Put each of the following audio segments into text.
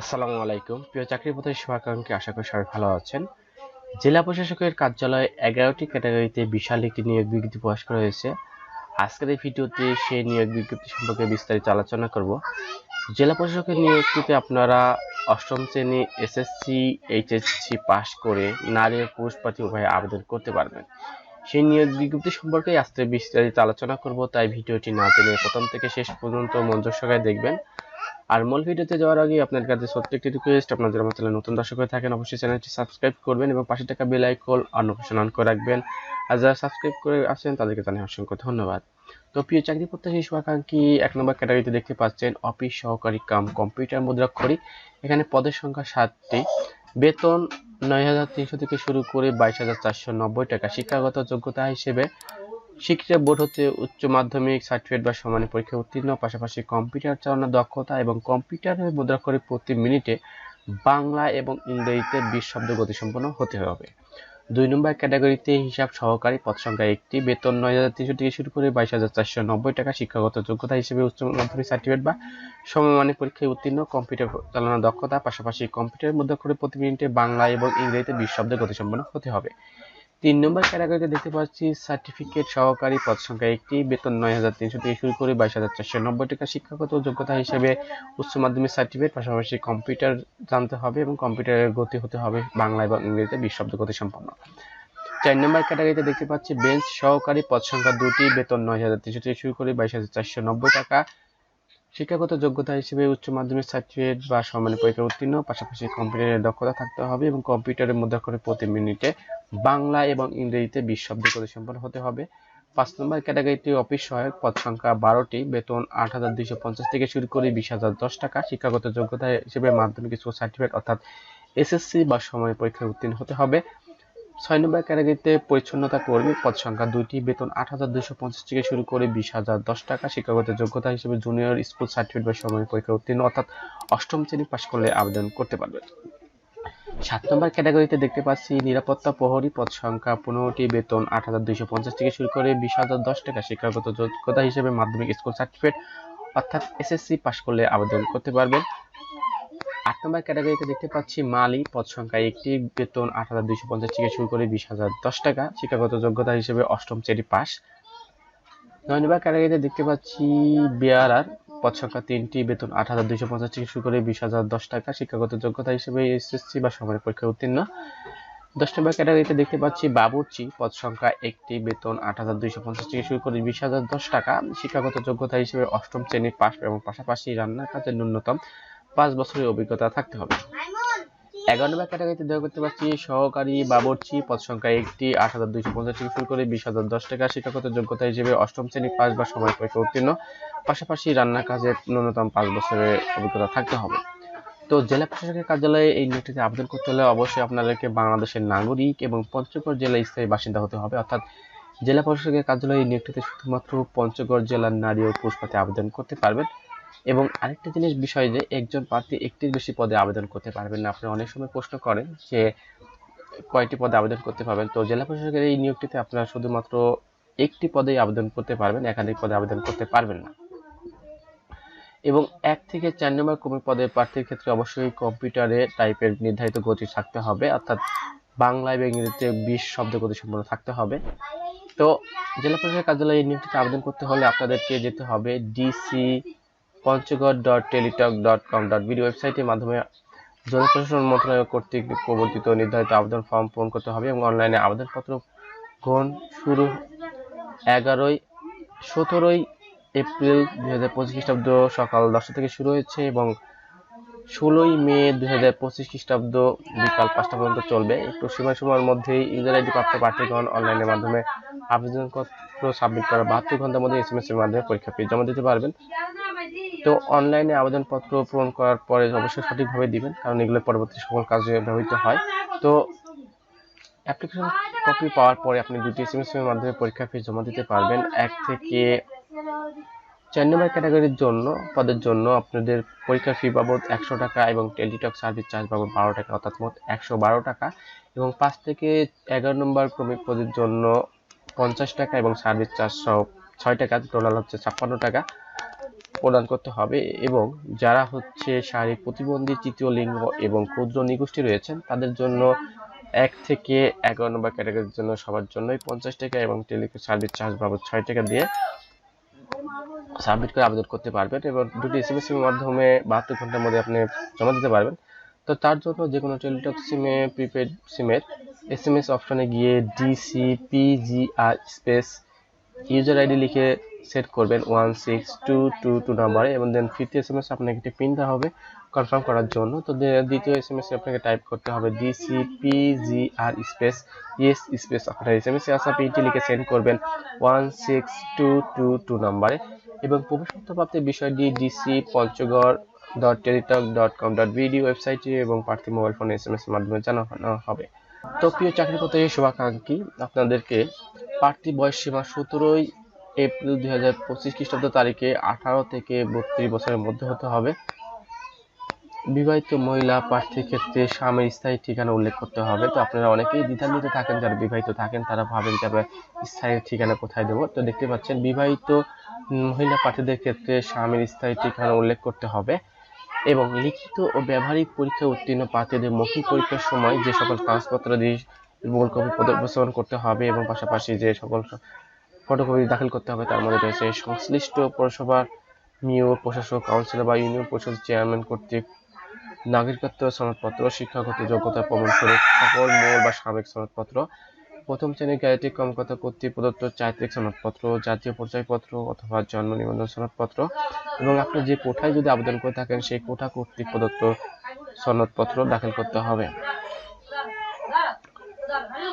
আসসালামু আলাইকুম। প্রিয় চাকরি পথের শুভাকাঙ্ক্ষী, আশা করি সবাই ভালো আছেন। জেলা প্রশাসকের কার্যালয়ে এগারোটি ক্যাটাগরিতে বিশাল একটি নিয়োগ বিজ্ঞপ্তি প্রকাশ করা হয়েছে। আজকের এই ভিডিওতে সেই নিয়োগ বিজ্ঞপ্তি সম্পর্কে বিস্তারিত আলোচনা করব। জেলা প্রশাসকের নিয়োগটিতে আপনারা অষ্টম শ্রেণি এসএসসি এইচএসসি পাশ করে নারী ও পুরুষ প্রার্থী উভয়ে আবেদন করতে পারবেন। সেই নিয়োগ বিজ্ঞপ্তি সম্পর্কে আজকে বিস্তারিত আলোচনা করব, তাই ভিডিওটি না টেনে প্রথম থেকে শেষ পর্যন্ত মনোযোগ সহকারে দেখবেন। আর মূল ভিডিওতে যাওয়ার আগে আপনার কাছে ছোট্ট একটি রিকোয়েস্ট আপনার যারা আমার চ্যানেল নতুন দর্শক হয়ে থাকেন, অবশ্যই চ্যানেলটি সাবস্ক্রাইব করবেন এবং পাশে থাকা bell icon on option on করে রাখবেন। আর যারা সাবস্ক্রাইব করে আছেন, তাদেরকে জানাই অসংখ্য ধন্যবাদ। তো প্রিয় চাকরি প্রত্যাশী, শুভাকাঙ্ক্ষী, এক নম্বর ক্যাটাগরিতে দেখতে পাচ্ছেন অফিস সহকারী কাম কম্পিউটার মুদ্রাক্ষরী এখানে পদের সংখ্যা সাতটি। বেতন নয় হাজার তিনশো থেকে শুরু করে বাইশ হাজার চারশো নব্বই টাকা। শিক্ষাগত যোগ্যতা হিসেবে শিক্ষিত বোর্ড হচ্ছে উচ্চ মাধ্যমিক সার্টিফিকেট বা সমানের পরীক্ষা উত্তীর্ণ, পাশাপাশি কম্পিউটার চালানোর দক্ষতা এবং কম্পিউটারের করে প্রতি মিনিটে বাংলা এবং ইংরেজিতে বিশ শব্দ গতিসম্পন্ন হতে হবে। দুই নম্বর ক্যাটাগরিতে হিসাব সহকারী পদ সংখ্যা একটি, বেতন নয় হাজার তিনশো থেকে শুরু করে বাইশ হাজার চারশো নব্বই টাকা, শিক্ষাগত যোগ্যতা হিসেবে উচ্চ মাধ্যমিক সার্টিফিকেট বা সমমানের পরীক্ষায় উত্তীর্ণ কম্পিউটার চালানোর দক্ষতা, পাশাপাশি কম্পিউটারের মধ্যে করে প্রতি মিনিটে বাংলা এবং ইংরেজিতে বিশ শব্দ গতিসম্পন্ন হতে হবে। তিন নম্বর ক্যাটাগরিতে দেখতে পাচ্ছি সার্টিফিকেট সহকারী পদ সংখ্যা একটি, বেতন নয় হাজার তিনশো থেকে শুরু করে বাইশ হাজার চারশো নব্বই টাকা শিক্ষাগত যোগ্যতা হিসেবে উচ্চ মাধ্যমিক সার্টিফিকেট পাশাপাশি কম্পিউটার জানতে হবে এবং কম্পিউটারের গতি হতে হবে বাংলা এবং ইংরেজিতে বিশ শব্দ গতি সম্পন্ন। চার নম্বর ক্যাটাগরিতে দেখতে পাচ্ছি বেঞ্চ সহকারী পদ সংখ্যা দুটি, বেতন নয় হাজার তিনশো থেকে শুরু করে বাইশ হাজার চারশো নব্বই টাকা শিক্ষাগত যোগ্যতা হিসেবে উচ্চ মাধ্যমিক সার্টিফিকেট বা সমানের পরীক্ষা উত্তীর্ণ, পাশাপাশি কম্পিউটারের দক্ষতা থাকতে হবে এবং কম্পিউটারের মধ্যে করে প্রতি মিনিটে বাংলা এবং ইংরেজিতে বিশ শব্দ করে সম্পন্ন হতে হবে। পাঁচ নম্বর ক্যাটাগরিটি অফিস সহায়ক, পদ সংখ্যা বারোটি, বেতন আট হাজার দুইশো পঞ্চাশ থেকে শুরু করে বিশ হাজার দশ টাকা। শিক্ষাগত যোগ্যতা হিসেবে মাধ্যমিক স্কুল সার্টিফিকেট অর্থাৎ এসএসসি বা সময় পরীক্ষায় উত্তীর্ণ হতে হবে। ছয় নম্বর ক্যাটাগরিতে পরিচ্ছন্নতা কর্মী পদ সংখ্যা দুইটি। বেতন আট হাজার দুইশো পঞ্চাশ থেকে শুরু করে বিশ হাজার দশ টাকা। শিক্ষাগত যোগ্যতা হিসেবে জুনিয়র স্কুল সার্টিফিকেট বা সময় পরীক্ষা উত্তীর্ণ, অর্থাৎ অষ্টম শ্রেণি পাশ করলে আবেদন করতে পারবে সাত নম্বর ক্যাটাগরিতে দেখতে পাচ্ছি, নিরাপত্তা প্রহরী পদ সংখ্যা পনেরোটি। বেতন আট হাজার দুইশো পঞ্চাশ থেকে শুরু করে বিশ হাজার দশ টাকা। শিক্ষাগত যোগ্যতা হিসেবে মাধ্যমিক স্কুল সার্টিফিকেট অর্থাৎ এসএসসি পাশ করলে আবেদন করতে পারবেন। আট নম্বর ক্যাটাগরিতে দেখতে পাচ্ছি মালি পদ সংখ্যা একটি, বেতন আট হাজার দুইশো পঞ্চাশ থেকে শুরু করে বিশ হাজার দশ টাকা, শিক্ষাগত যোগ্যতা হিসেবে অষ্টম শ্রেণি পাস নয় নম্বর ক্যাটাগরিতে দেখতে পাচ্ছি বিআরআর, পদ সংখ্যা তিনটি, বেতন আট হাজার দুইশো পঞ্চাশ থেকে শুরু করে বিশ হাজার দশ টাকা, শিক্ষাগত যোগ্যতা হিসেবে এসএসসি বা সমানের পরীক্ষায় উত্তীর্ণ। দশ নম্বর ক্যাটাগরিতে দেখতে পাচ্ছি বাবুর্চি, পদ সংখ্যা একটি, বেতন আট হাজার দুইশো পঞ্চাশ থেকে শুরু করে বিশ হাজার দশ টাকা, শিক্ষাগত যোগ্যতা হিসেবে অষ্টম শ্রেণির পাস এবং পাশাপাশি রান্নার কাজের ন্যূনতম পাঁচ বছরের অভিজ্ঞতা থাকতে হবে। এগারো নম্বর ক্যাটাগরিতে দেওয়া করতে পারছি সহকারী বাবরচি, পদ সংখ্যা একটি, আট হাজার দুইশো পঞ্চাশ থেকে শুরু করে বিশ হাজার দশ টাকা, শিক্ষাগত যোগ্যতা হিসেবে অষ্টম শ্রেণি পাস বা সময় পরীক্ষা উত্তীর্ণ। পাশাপাশি রান্নার কাজে ন্যূনতম পাঁচ বছরের অভিজ্ঞতা থাকতে হবে। তো জেলা প্রশাসকের কার্যালয়ে এই নিয়োগটিতে আবেদন করতে হলে অবশ্যই আপনাদেরকে বাংলাদেশের নাগরিক এবং পঞ্চগড় জেলায় স্থায়ী বাসিন্দা হতে হবে। অর্থাৎ জেলা প্রশাসকের কার্যালয়ে এই নিয়োগটিতে শুধুমাত্র পঞ্চগড় জেলার নারী ও পুরুষ আবেদন করতে পারবেন। এবং আরেকটা জিনিস বিষয় যে, একজন প্রার্থী একটির বেশি পদে আবেদন করতে পারবেন না। আপনি অনেক সময় প্রশ্ন করেন যে, কয়টি পদে আবেদন করতে পারবেন? তো জেলা প্রশাসকের এই নিয়োগটিতে আপনারা শুধুমাত্র একটি পদেই আবেদন করতে পারবেন, একাধিক পদে আবেদন করতে পারবেন না। এবং এক থেকে চার নম্বর কর্মী পদে প্রার্থীর ক্ষেত্রে অবশ্যই কম্পিউটারে টাইপের নির্ধারিত গতি থাকতে হবে, অর্থাৎ বাংলা এবং ইংরেজিতে বিশ শব্দ গতি সম্পন্ন থাকতে হবে। তো জেলা প্রশাসকের কার্যালয়ে এই নিয়োগটিতে আবেদন করতে হলে আপনাদেরকে যেতে হবে DC Panchagarh dot Teletalk dot com dot BD ওয়েবসাইটের মাধ্যমে জনপ্রশাসন মন্ত্রণালয় কর্তৃক প্রবর্তিত নির্ধারিত আবেদন ফর্ম পূরণ করতে হবে এবং অনলাইনে আবেদনপত্র গ্রহণ শুরু এগারোই, সতেরোই এপ্রিল দুই হাজার পঁচিশ খ্রিস্টাব্দ সকাল দশটা থেকে শুরু হয়েছে এবং ষোলোই মে দুই হাজার পঁচিশ খ্রিস্টাব্দ বিকাল পাঁচটা পর্যন্ত চলবে। একটু সময় সময়ের মধ্যেই ইউজার আইডি প্রাপ্ত প্রার্থীগণ অনলাইনের মাধ্যমে আবেদনপত্র সাবমিট করার বাহাত্তর ঘণ্টার মধ্যে এস এম এস এর মাধ্যমে পরীক্ষা ফি জমা দিতে পারবেন। তো অনলাইনে আবেদনপত্র পূরণ করার পরে অবশ্যই সঠিকভাবে দিবেন, কারণ এগুলো পরবর্তী সকল কাজে ব্যবহৃত হয়। তো অ্যাপ্লিকেশন কপি পাওয়ার পরে আপনি দুটি এস মাধ্যমে পরীক্ষা ফি জমা দিতে পারবেন। এক থেকে চার নম্বর ক্যাটাগরির জন্য, পদের জন্য আপনাদের পরীক্ষার ফি বাবদ একশো টাকা এবং টেলিটক সার্ভিস চার্জ বাবদ বারো টাকা, অর্থাৎ মোট একশো বারো টাকা। এবং পাঁচ থেকে এগারো নম্বর ক্রমিক পদের জন্য পঞ্চাশ টাকা এবং সার্ভিস চার্জ সহ ছয় টাকা টোটাল হচ্ছে ছাপ্পান্ন টাকা। প্রদান করতে হবে এবং যারা হচ্ছে শারীরিক প্রতিবন্ধী, তৃতীয় লিঙ্গ এবং ক্ষুদ্র নিগোষ্ঠী রয়েছেন, তাদের জন্য এক থেকে এগারো নম্বর ক্যাটাগরির জন্য সবার জন্যই পঞ্চাশ টাকা এবং টেলিকম সার্ভিস চার্জ বাবদ ছয় টাকা দিয়ে সাবমিট করে আবেদন করতে পারবেন এবং দুটি এস এম এর মাধ্যমে বাহাত্তর ঘণ্টার মধ্যে আপনি জমা দিতে পারবেন। তো তার জন্য যে কোনো টেলিটক সিমে প্রিপেড সিমের এস এম এস অপশনে গিয়ে DC PGR space user ID লিখে সেট করবেন one six two two two নাম্বারে এবং then fifth S M S আপনাকে একটি পিন দেওয়া হবে কনফার্ম করার জন্য। তো দ্বিতীয় এস এম এস আপনাকে টাইপ করতে হবে DC PGR space yes space আপনার এস এম এস আসা পিনটি লিখে সেন্ড করবেন one six two two two নাম্বারে। এবং প্রবেশপত্র প্রাপ্তির বিষয়টি DC Panchagarh dot Teletalk dot com dot BD ওয়েবসাইটে এবং প্রার্থী মোবাইল ফোনে এস এম এস মাধ্যমে জানানো হবে। তো প্রিয় চাকরি প্রত্যাশী শুভাকাঙ্ক্ষী, আপনাদেরকে প্রার্থী বয়স সীমা সতেরোই এপ্রিল দুই হাজার পঁচিশ খ্রিস্টাব্দ তারিখে আঠারো থেকে বত্রিশ বছরের মধ্যে হতে হবে। বিবাহিত মহিলা প্রার্থীর ক্ষেত্রে স্বামীর স্থায়ী ঠিকানা উল্লেখ করতে হবে। তো আপনারা অনেকেই দ্বিধান্বিত থাকেন, যারা বিবাহিত থাকেন, তারা ভাবেন যে আমরা স্থায়ী ঠিকানা কোথায় দেবো। তো দেখতে পাচ্ছেন, বিবাহিত মহিলা প্রার্থীদের ক্ষেত্রে স্বামীর স্থায়ী ঠিকানা উল্লেখ করতে হবে এবং লিখিত ও ব্যবহারিক পরীক্ষা উত্তীর্ণ প্রার্থীদের মৌখিক পরীক্ষার সময় যে সকল কাগজপত্র দিয়ে মূল কপি উপস্থাপন করতে হবে এবং পাশাপাশি যে সকল ফটোকপি দাখিল করতে হবে, তার মধ্যে রয়েছে সংশ্লিষ্ট পৌরসভার মেয়র, প্রশাসক কাউন্সিলর বা ইউনিয়ন পরিষদ চেয়ারম্যান কর্তৃক নাগরিকত্ব সনদপত্র, শিক্ষাগত যোগ্যতা প্রমাণস্বরূপ সকল মূল বা সাবেক সনদপত্র, প্রথম শ্রেণির গ্যারেটি কর্মকর্তা কর্তৃক প্রদত্ত চারিত্রিক সনদপত্র, জাতীয় পরিচয়পত্র অথবা জন্ম নিবন্ধন সনদপত্র এবং আপনি যে কোঠায় যদি আবেদন করে থাকেন, সেই কোঠা কর্তৃক প্রদত্ত সনদপত্র দাখিল করতে হবে।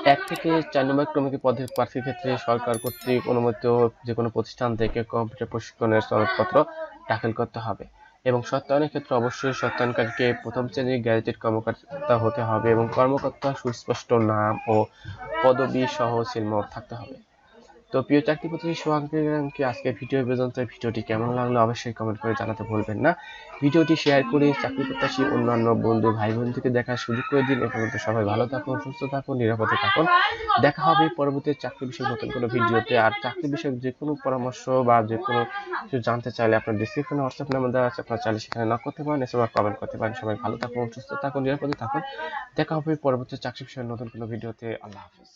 এক থেকে চার নম্বর ক্রমিক পদের প্রার্থীর ক্ষেত্রে সরকার কর্তৃক অনুমোদিত যে কোনো প্রতিষ্ঠান থেকে কম্পিউটার প্রশিক্ষণের সনদপত্র দাখিল করতে হবে এবং সত্যায়নের ক্ষেত্রে অবশ্যই সত্যায়নকারীকে প্রথম শ্রেণির গ্যাজেটেড কর্মকর্তা হতে হবে এবং কর্মকর্তা সুস্পষ্ট নাম ও পদবি সহ সিলমোহর থাকতে হবে। তো প্রিয় চাকরি প্রতিনিধি সোহাঙ্কি আজকে ভিডিও পর্যন্ত, ভিডিওটি কেমন লাগল অবশ্যই কমেন্ট করে জানাতে ভুলবেন না। ভিডিওটি শেয়ার করে চাকরি প্রত্যাশী অন্যান্য বন্ধু ভাই বোনদেরকে দেখার সুযোগ করে দিন। এ সবাই ভালো থাকুন, সুস্থ থাকুন, নিরাপদে থাকুন। দেখা হবে পরবর্তী চাকরি বিষয়ক নতুন কোনো ভিডিওতে। আর চাকরি বিষয়ক যে কোনো পরামর্শ বা যে কোনো কিছু জানতে চাইলে আপনার ডিসক্রিপশনে হোয়াটসঅ্যাপ নাম্বার দেওয়া আছে, আপনার চাইলে সেখানে নক করতে পারেন এছাড়া কমেন্ট করতে পারেন। সবাই ভালো থাকুন, সুস্থ থাকুন, নিরাপদে থাকুন। দেখা হবে পরবর্তী চাকরি বিষয়ক নতুন কোনো ভিডিওতে। আল্লাহ হাফিজ।